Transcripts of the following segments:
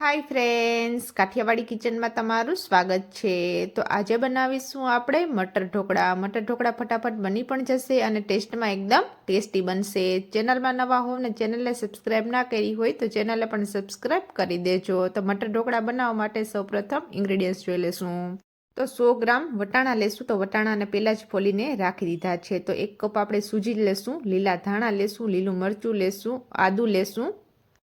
Hi friends Kathiawadi કિચનમાં તમારું સ્વાગત છે. તો આજે બનાવીશું આપણે મટર ઢોકળા. મટર ઢોકળા ફટાફટ બની પણ જશે અને ટેસ્ટમાં એકદમ ટેસ્ટી બનશે. ચેનલમાં નવા હોવ ને ચેનલને સબસ્ક્રાઈબ ના કરી હોય તો ચેનલને પણ સબસ્ક્રાઈબ કરી દેજો. તો મટર ઢોકળા બનાવવા માટે સૌપ્રથમ ઇન્ગ્રીડિયન્ટ્સ જોઈ લેશું. તો સો ગ્રામ વટાણા લેશું. તો વટાણાને પહેલાં જ ફોલીને રાખી દીધા છે. તો એક કપ આપણે સૂજી લેશું, લીલા ધાણા લેશું, લીલું મરચું લેશું, આદું લેશું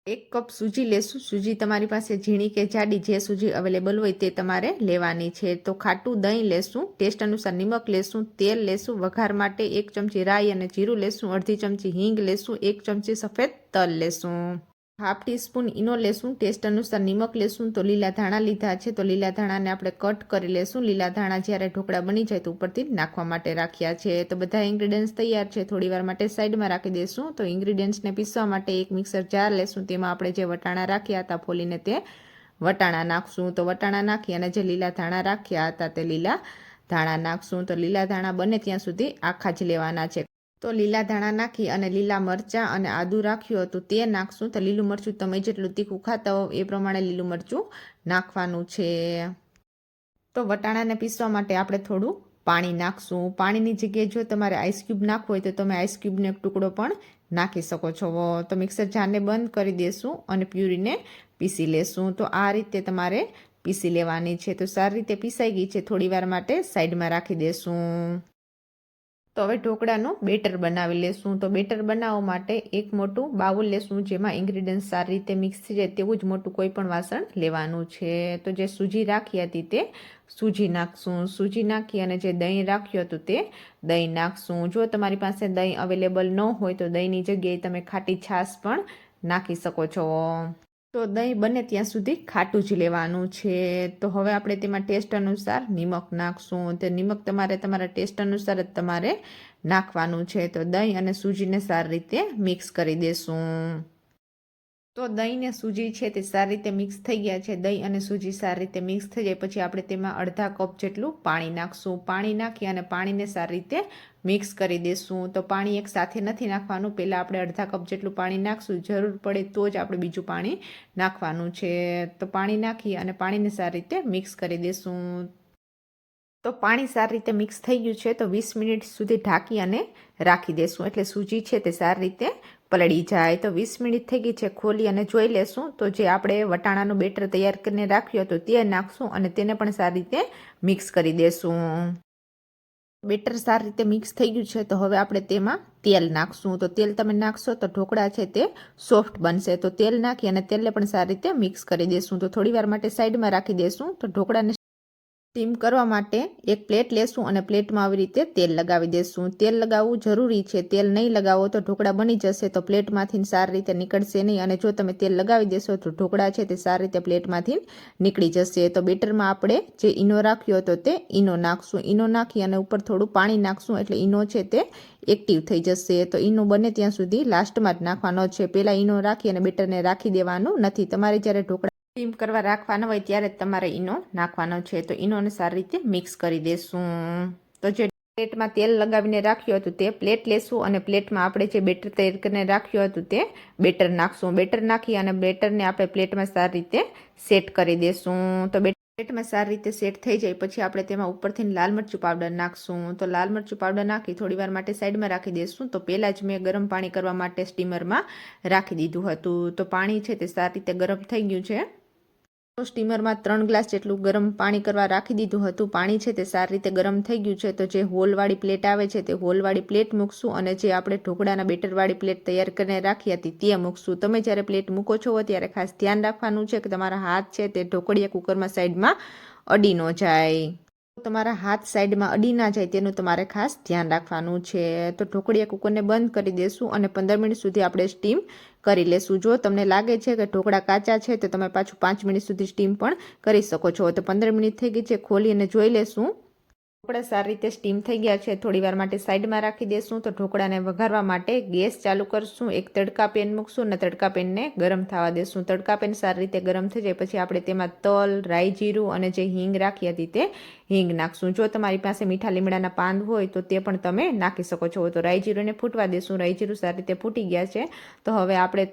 એક કપ સૂજી લેશું. સૂજી તમારી પાસે ઝીણી કે જાડી જે સૂજી અવેલેબલ હોય તે તમારે લેવાની છે. તો ખાટું દહીં લેશું. ટેસ્ટ અનુસાર નિમક લેશું, તેલ લેશું, વઘાર માટે એક ચમચી રાઈ અને જીરું લેશું, અડધી ચમચી હિંગ લેશું, એક ચમચી સફેદ તલ લેશું. હાફ ટીસ્પૂન ઈનો લેશું, ટેસ્ટ અનુસાર નિમક લેશું, તો લીલા ધાણા લીધા છે, તો લીલા ધાણાને આપણે કટ કરી લેશું. લીલા ધાણા જ્યારે ઢોકળા બની જાય તો ઉપરથી નાખવા માટે રાખ્યા છે. તો બધા ઇન્ગ્રીડિયન્ટ્સ તૈયાર છે. થોડી વાર માટે સાઈડમાં રાખી દેશું. તો ઇન્ગ્રીડિયન્ટ્સને પીસવા માટે એક મિક્સર જાર લેશું. તેમાં આપણે જે વટાણા રાખ્યા હતા, ફોલીને તે વટાણા નાખશું. તો વટાણા નાખી અને જે લીલા ધાણા રાખ્યા હતા તે લીલા ધાણા નાખશું. તો લીલા ધાણા બને ત્યાં સુધી આખા જ લેવાના છે. તો લીલા ધાણા નાખી અને લીલા મરચાં અને આદું રાખ્યું હતું. તે નાખશું તો લીલું મરચું તમે જેટલું તીખું ખાતા હો એ પ્રમાણે લીલું મરચું નાખવાનું છે. તો વટાણાને પીસવા માટે આપણે થોડું પાણી નાખશું. પાણીની જગ્યાએ જો તમારે આઈસ ક્યુબ નાખવું હોય તો તમે આઈસ ક્યુબનો એક ટુકડો પણ નાખી શકો છો. તો મિક્સર જારને બંધ કરી દેશું અને પ્યુરીને પીસી લેશું. તો આ રીતે તમારે પીસી લેવાની છે. તો સારી રીતે પીસાઈ ગઈ છે. થોડી વાર માટે સાઈડમાં રાખી દેશું. તો હવે ઢોકળાનું બેટર બનાવી લેશું. તો બેટર બનાવવા માટે એક મોટું બાઉલ લેશું, જેમાં ઇન્ગ્રીડિયન્ટ સારી રીતે મિક્સ થઈ જાય તેવું જ મોટું કોઈ પણ વાસણ લેવાનું છે. તો જે સૂજી રાખી હતી તે સૂજી નાખશું. સૂજી નાખી અને જે દહીં રાખ્યું હતું તે દહીં નાખશું. જો તમારી પાસે દહીં અવેલેબલ ન હોય તો દહીંની જગ્યાએ તમે ખાટી છાશ પણ નાખી શકો છો. તો દહીં બને ત્યાં સુધી ખાટું જ લેવાનું છે. તો હવે આપણે તેમાં ટેસ્ટ અનુસાર નિમક નાખશું. તો નિમક તમારે તમારા ટેસ્ટ અનુસાર જ તમારે નાખવાનું છે. તો દહીં અને સૂજીને સારી રીતે મિક્સ કરી દેશું. તો દહીં ને સૂજી છે તે સારી રીતે મિક્સ થઈ ગયા છે. દહીં અને સૂજી સારી રીતે મિક્સ થઈ જાય. પછી આપણે તેમાં અડધા કપ જેટલું પાણી નાખશું. પાણી નાખી અને પાણીને સારી રીતે મિક્સ કરી દઈશું તો પાણી એક સાથે નથી નાખવાનું. પહેલાં આપણે અડધા કપ જેટલું પાણી નાખશું. જરૂર પડે તો જ આપણે બીજું પાણી નાખવાનું છે. તો પાણી નાખી અને પાણીને સારી રીતે મિક્સ કરી દઈશું તો પાણી સારી રીતે મિક્સ થઈ ગયું છે. તો વીસ મિનિટ સુધી ઢાંકી અને રાખી દેશું. એટલે સૂજી છે તે સારી રીતે પલળી જાય તો વીસ મિનિટ થઈ ગઈ છે ખોલી અને જોઈ લેશું. તો જે આપણે વટાણાનું બેટર તૈયાર કરીને રાખ્યું હતું તે નાખશું અને તેને પણ સારી રીતે મિક્સ કરી દેશું. બેટર સારી રીતે મિક્સ થઈ ગયું છે તો હવે આપણે તેમાં તેલ નાખશું. તો તેલ તમે નાખશો તો ઢોકળા છે તે સોફ્ટ બનશે. તો તેલ નાખી અને તેલને પણ સારી રીતે મિક્સ કરી દેશું. તો થોડી વાર માટે સાઈડમાં રાખી દેશું. તો ઢોકળાને સ્ટીમ કરવા માટે એક પ્લેટ લેશું અને પ્લેટમાં આવી રીતે તેલ લગાવી દેશું. તેલ લગાવવું જરૂરી છે. તેલ નહીં લગાવો તો ઢોકળા બની જશે. તો પ્લેટમાંથી સારી રીતે નીકળશે નહીં. અને જો તમે તેલ લગાવી દેશો તો ઢોકળા છે તે સારી રીતે પ્લેટમાંથી નીકળી જશે. તો બેટરમાં આપણે જે ઈનો રાખ્યો હતો તે ઈનો નાખશું. ઈનો નાખી અને ઉપર થોડું પાણી નાખશું એટલે ઈનો છે તે એક્ટિવ થઈ જશે. તો ઈનો બને ત્યાં સુધી લાસ્ટમાં જ નાખવાનો છે. પહેલાં ઈનો રાખી અને બેટરને રાખી દેવાનું નથી. તમારે જ્યારે ઢોકળા સ્ટીમ કરવા રાખવાનો હોય ત્યારે તમારે ઈનો નાખવાનો છે. તો ઈનોને સારી રીતે મિક્સ કરી દેશું. તો જે પ્લેટમાં તેલ લગાવીને રાખ્યું હતું તે પ્લેટ લેશું અને પ્લેટમાં આપણે જે બેટર તૈયાર કરીને રાખ્યું હતું તે બેટર નાખશું. બેટર નાખી અને બેટરને આપણે પ્લેટમાં સારી રીતે સેટ કરી દેશું. તો પ્લેટમાં સારી રીતે સેટ થઈ જાય પછી આપણે તેમાં ઉપરથી લાલ મરચું પાવડર નાખશું. તો લાલ મરચું પાવડર નાખી થોડી વાર માટે સાઈડમાં રાખી દેશું. તો પહેલાં જ મેં ગરમ પાણી કરવા માટે સ્ટીમરમાં રાખી દીધું હતું. તો પાણી છે તે સારી રીતે ગરમ થઈ ગયું છે. સ્ટીમરમાં ત્રણ ગ્લાસ જેટલું ગરમ પાણી કરવા રાખી દીધું હતું. પાણી છે તે સારી રીતે ગરમ થઈ ગયું છે તો જે હોલવાળી પ્લેટ આવે છે તે હોલવાળી પ્લેટ મૂકશું અને જે આપણે ઢોકળાના બેટરવાળી પ્લેટ તૈયાર કરીને રાખી હતી તે મૂકશું. તમે જ્યારે પ્લેટ મૂકો છો ત્યારે ખાસ ધ્યાન રાખવાનું છે કે તમારા હાથ છે તે ઢોકળીયા કુકરમાં સાઈડમાં અડી ન જાય. તમારા હાથ સાઈડમાં અડી ના જાય તેનું તમારે ખાસ ધ્યાન રાખવાનું છે. તો ઢોકળીયા કુકરને બંધ કરી દેશું અને પંદર મિનિટ સુધી આપણે સ્ટીમ કરી લેશું. જો તમને લાગે છે કે ઢોકળા કાચા છે, તો તમે પાછું પાંચ મિનિટ સુધી સ્ટીમ પણ કરી શકો છો. તો પંદર મિનિટ થઈ ગઈ છે, ખોલી અને જોઈ લેશું. ઢોકળા સારી રીતે સ્ટીમ થઈ ગયા છે. થોડી વાર માટે સાઈડમાં રાખી દેશું તો ઢોકળાને વઘારવા માટે ગેસ ચાલુ કરશું. એક તડકા પેન મૂકશું અને તડકા પેનને ગરમ થવા દેશું. તડકા પેન સારી રીતે ગરમ થઈ જાય પછી આપણે તેમાં તલ, રાઈ જીરું અને જે હિંગ રાખી હતી તે હિંગ નાખશું. જો તમારી પાસે મીઠા લીમડાના પાન હોય તો તે પણ તમે નાખી શકો છો. તો રાઈ જીરુંને ફૂટવા દેશું. રાઈ જીરું સારી રીતે ફૂટી ગયા છે. તો હવે આપણે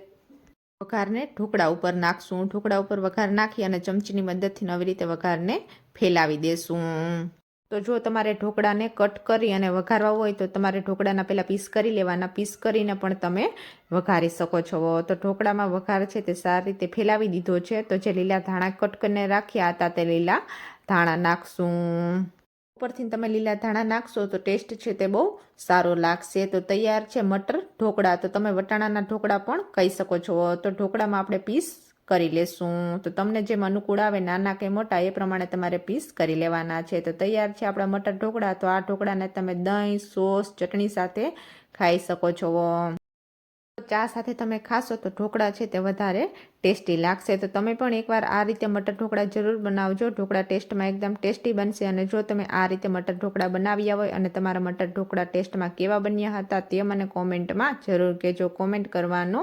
વઘારને ઢોકળા ઉપર નાખશું. ઢોકળા ઉપર વઘાર નાખી અને ચમચીની મદદથી નવી રીતે વઘારને ફેલાવી દેશું. તો જો તમારે ઢોકળાને કટ કરી અને વઘારવા હોય તો તમારે ઢોકળાના પહેલાં પીસ કરી લેવાના. પીસ કરીને પણ તમે વઘારી શકો છો. તો ઢોકળામાં વઘાર છે તે સારી રીતે ફેલાવી દીધો છે. તો જે લીલા ધાણા કટ કરીને રાખ્યા હતા તે લીલા ધાણા નાખશું. ઉપરથી તમે લીલા ધાણા નાખશો તો ટેસ્ટ છે તે બહુ સારો લાગશે. તો તૈયાર છે મટર ઢોકળા. તો તમે વટાણાના ઢોકળા પણ કહી શકો છો. તો ઢોકળામાં આપણે પીસ કરી લેશું. તો તમને જેમ અનુકૂળ આવે નાના કે મોટા, એ પ્રમાણે તમારે પીસ કરી લેવાના છે. તો તૈયાર છે આપણા મટર ઢોકળા. તો આ ઢોકળાને તમે દહીં, સોસ, ચટણી સાથે ખાઈ શકો છો. ચા સાથે તમે ખાશો તો ઢોકળા છે તે વધારે ટેસ્ટી લાગશે. તો તમે પણ એકવાર આ રીતે મટર ઢોકળા જરૂર બનાવજો. ઢોકળા ટેસ્ટમાં એકદમ ટેસ્ટી બનશે અને જો તમે આ રીતે મટર ઢોકળા બનાવ્યા હોય અને તમારા મટર ઢોકળા ટેસ્ટમાં કેવા બન્યા હતા તે મને કોમેન્ટમાં જરૂર કહેજો. કોમેન્ટ કરવાનો